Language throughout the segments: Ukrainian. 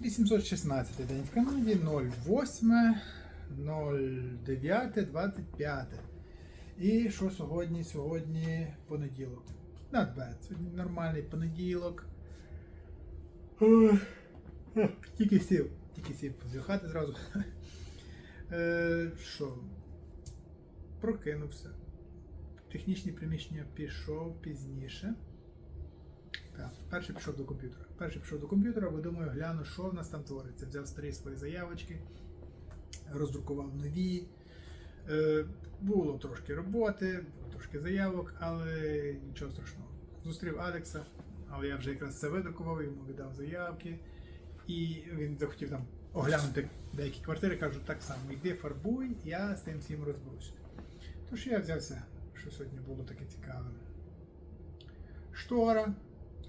816 день в Канаді, 08, 09, 25. І що сьогодні? Сьогодні понеділок. Not bad. Сьогодні нормальний понеділок. Тільки сів. Тільки сів позіхати зразу. Е, Що? Прокинувся. Технічні приміщення пішов пізніше. Перший пішов до комп'ютера. Перший пішов до комп'ютера, бо думаю, гляну, що в нас там твориться. Взяв старі свої заявочки, роздрукував нові. Е, було трошки роботи, було трошки заявок, але нічого страшного. Зустрів Алекса, але я вже якраз це видрукував, йому віддав заявки. І він захотів там оглянути деякі квартири, кажу, так само, йди фарбуй, я з тим всім розберуся. Тож я взявся, що сьогодні було таке цікаве. Штора,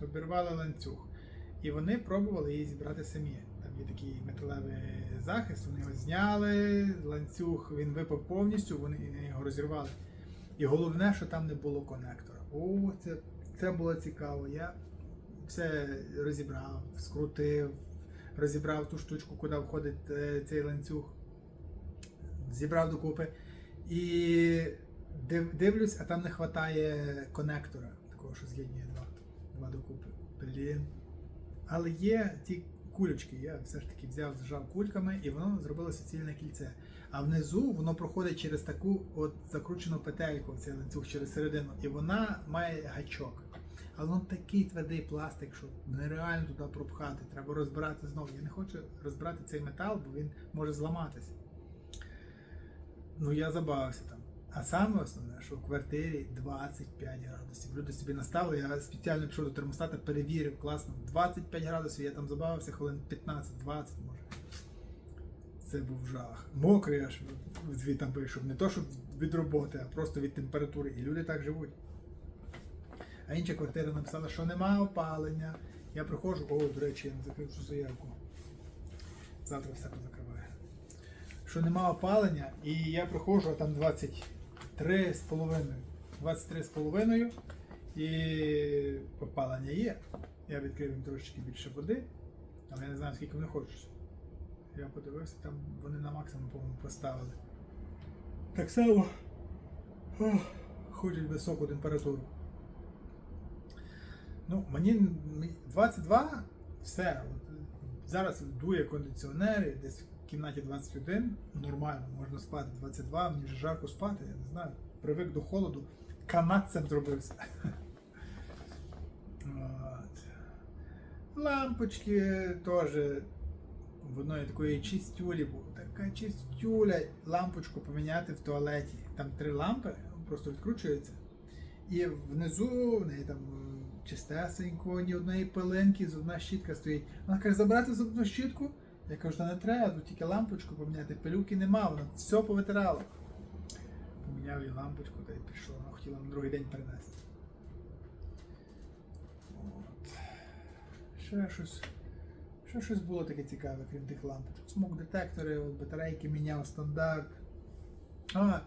обірвали ланцюг. І вони пробували її зібрати самі. Там є такий металевий захист, вони його зняли, ланцюг він випав повністю, вони його розірвали. І головне, що там не було конектора. О, це, це було цікаво. Я все розібрав, скрутив, розібрав ту штучку, куди входить е, цей ланцюг, зібрав докупи. І див, дивлюсь, а там не вистачає конектора, такого, що з'єднує два, два. Блін. Але є ті кулечки, я все ж таки взяв, зжав кульками, і воно зробило суцільне кільце. А внизу воно проходить через таку от закручену петельку, цей ланцюг через середину, і вона має гачок. Але воно такий твердий пластик, що нереально туди пропхати. Треба розбирати знову. Я не хочу розбирати цей метал, бо він може зламатися. Ну я забавився там. А саме основне, що в квартирі 25 градусів. Люди собі наставили, я спеціально пішов до термостата, перевірив класно 25 градусів, я там забавився хвилин 15-20 може. Це був жах. Мокрий аж звідти вийшов. Не то, щоб від роботи, а просто від температури. І люди так живуть. А інша квартира написала, що немає опалення. Я приходжу, о, до речі, я не закрив цю заявку. Завтра все позакриваю. Що немає опалення, і я приходжу, а там 20. 3,5. 23,5 і попалення є. Я відкрив їм трошечки більше води, але я не знаю, скільки вони хочуть. Я подивився, там вони на максимум по-моєму, поставили. Так само хочуть високу температуру. Ну, Мені 22 все. Зараз дує кондиціонери десь кімнаті 21, нормально, можна спати 22, мені вже жарко спати, я не знаю. Привик до холоду, канадцем зробився. От. Лампочки теж в одної такої чистюлі була. Така чистюля, лампочку поміняти в туалеті. Там три лампи, просто відкручуються. І внизу в неї там чистесенько, ні одної пилинки, зубна щітка стоїть. Вона каже, забрати зубну щітку. Я кажу, що не треба, тут тільки лампочку поміняти, пилюки нема, вона все повитирала. Поміняв їй лампочку та й пішов, вона хотіла на другий день перенести. От. Ще щось. Ще щось було таке цікаве, крім тих лампочок. Смок-детектори, батарейки міняв стандарт. А,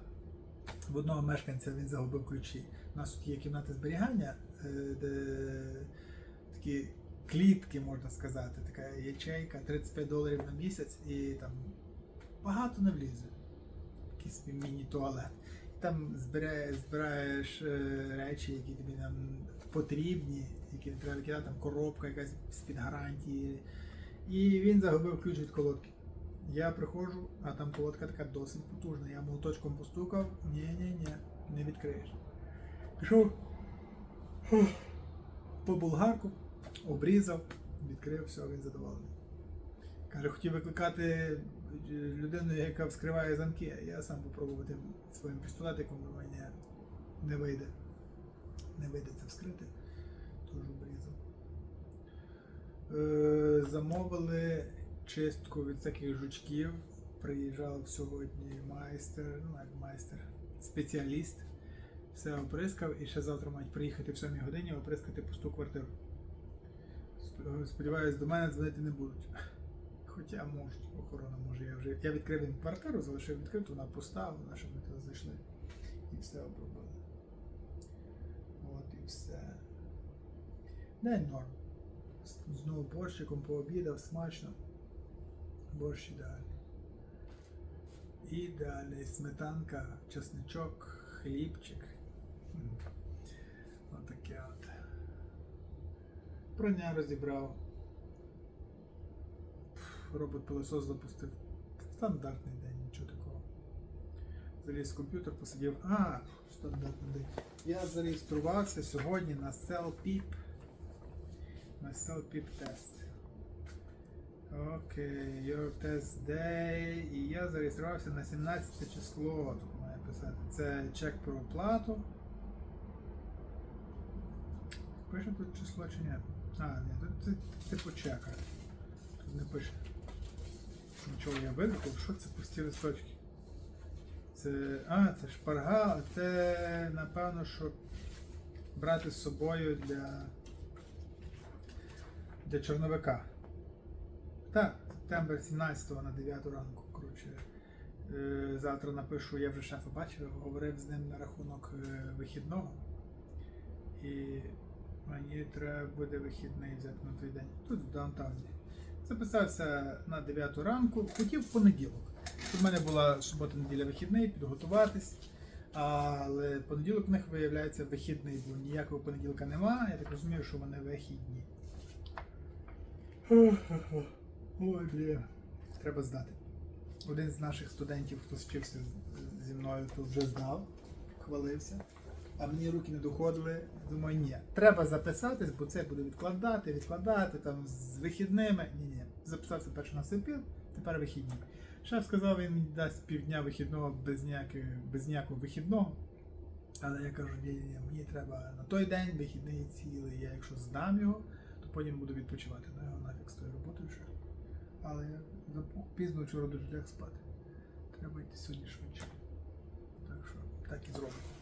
в одного мешканця він загубив ключі. У нас тут є кімната зберігання, е, де такі клітки, можна сказати, така ячейка, 35 доларів на місяць, і там багато не влізе. Якийсь міні-туалет. І там збираєш, збираєш е, речі, які тобі там потрібні, які не треба викидати, там коробка якась з-під гарантії. І він загубив ключ від колодки. Я приходжу, а там колодка така досить потужна. Я молоточком постукав, ні-ні-ні, не відкриєш. Пішов по болгарку, обрізав, відкрив, все, він задоволений. Каже, хотів викликати е, людину, яка вскриває замки, я сам попробував своїм пістолетиком, але мені не вийде. Не вийде це вскрити, тож обрізав. Е, замовили чистку від всяких жучків. Приїжджав сьогодні майстер, ну як майстер, спеціаліст. Все оприскав і ще завтра мають приїхати в 7 годині оприскати пусту квартиру. Сп- Сподіваюсь, до мене дзвонити не будуть. Хоча можуть, охорона може. Я вже я відкрив їм квартиру, залишив відкриту, вона пуста, вона щоб ми туди зайшли. І все обробили. От і все. День норм. Знову борщиком пообідав, смачно. Борщ ідеальний. Ідеальний сметанка, чесничок, хлібчик. Прання розібрав. Робот пилосос запустив. Стандартний день, нічого такого. Заліз в комп'ютер, посидів. А, стандартний день. Я зареєструвався сьогодні на CellPip. На CellPip тест. Окей, your test day. І я зареєструвався на 17 число. Тут має писати. Це чек про оплату. Пише тут число чи ні? А, ні, тут це типу чека. Тут не пише. Нічого я видрукав, що це пусті листочки? Це. А, це шпарга, а це напевно, що брати з собою для. для чорновика. Так, септембр 17 на 9 ранку. Коротше, е, завтра напишу, я вже шефа бачив, говорив з ним на рахунок е, вихідного. І мені треба буде вихідний взяти на той день. Тут в даунтауні. Записався на 9 ранку, хотів в понеділок. В мене була субота-неділя вихідний, підготуватись. Але понеділок в них виявляється вихідний, бо ніякого понеділка нема. Я так розумію, що вони вихідні. Ой, блін. Треба здати. Один з наших студентів, хто вчився зі мною, то вже здав, хвалився. А мені руки не доходили. Думаю, ні. Треба записатись, бо це буде відкладати, відкладати там з вихідними. Ні, ні. Записався перше на сепіл, тепер вихідні. Шеф сказав, він дасть півдня вихідного без ніякого, без ніякого вихідного. Але я кажу, ні, ні, ні, мені треба на той день вихідний цілий. Я якщо здам його, то потім буду відпочивати. Ну його нафіг з тою роботою ще. Але я пізно вчора дуже ляг спати. Треба йти сьогодні швидше. Так що так і зробимо.